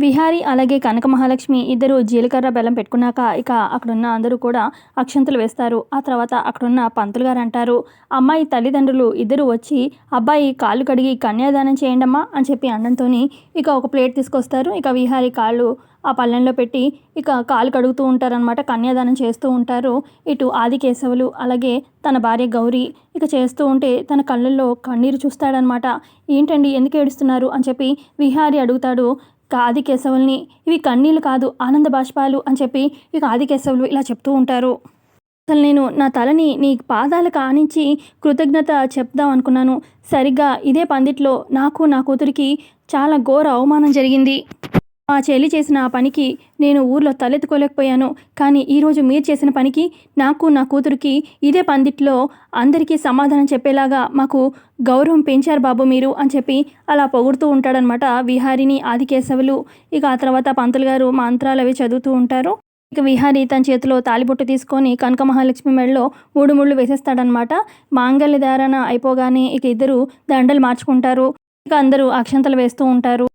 విహారి అలాగే కనక మహాలక్ష్మి ఇద్దరు జీలకర్ర బెల్లం పెట్టుకున్నాక ఇక అక్కడున్న అందరూ కూడా అక్షంతలు వేస్తారు. ఆ తర్వాత అక్కడున్న పంతులు గారు అంటారు అమ్మాయి తల్లిదండ్రులు ఇద్దరు వచ్చి అబ్బాయి కాళ్ళు కడిగి కన్యాదానం చేయండమ్మా అని చెప్పి అనడంతో ఇక ఒక ప్లేట్ తీసుకొస్తారు. ఇక విహారి కాళ్ళు ఆ పళ్ళెంలో పెట్టి ఇక కాలు కడుగుతూ ఉంటారనమాట కన్యాదానం చేస్తూ ఉంటారు. ఇటు ఆదికేశవులు అలాగే తన భార్య గౌరీ ఇక చేస్తూ ఉంటే తన కళ్ళల్లో కన్నీరు చూస్తాడనమాట ఏంటండి ఎందుకు ఏడుస్తున్నారు? అని చెప్పి విహారి అడుగుతాడు. ఆది కేశవుల్ని ఇవి కన్నీళ్ళు కాదు ఆనంద బాష్పాలు అని చెప్పి ఇక ఆదికేశవులు ఇలా చెప్తూ ఉంటారు. అసలు నేను నా తలని నీ పాదాలకు ఆనించి కృతజ్ఞత చెప్దాం అనుకున్నాను. సరిగ్గా ఇదే పందిట్లో నాకు నా కూతురికి చాలా ఘోర అవమానం జరిగింది. మా చెల్లి చేసిన ఆ పనికి నేను ఊర్లో తలెత్తుకోలేకపోయాను. కానీ ఈరోజు మీరు చేసిన పనికి నాకు నా కూతురికి ఇదే పందిట్లో అందరికీ సమాధానం చెప్పేలాగా మాకు గౌరవం పెంచారు బాబు మీరు అని చెప్పి అలా పొగుడుతూ ఉంటాడనమాట విహారిని ఆదికేశవులు. ఇక ఆ తర్వాత పంతులు గారు మంత్రాలు అవి చదువుతూ ఉంటారు. ఇక విహారి తన చేతిలో తాలిబొట్టు తీసుకొని కనక మహాలక్ష్మి మెడలో మూడు ముళ్ళు వేసేస్తాడనమాట మాంగళ్య ధారణ అయిపోగానే ఇక ఇద్దరు దండలు మార్చుకుంటారు. ఇక అందరూ అక్షంతలు వేస్తూ ఉంటారు.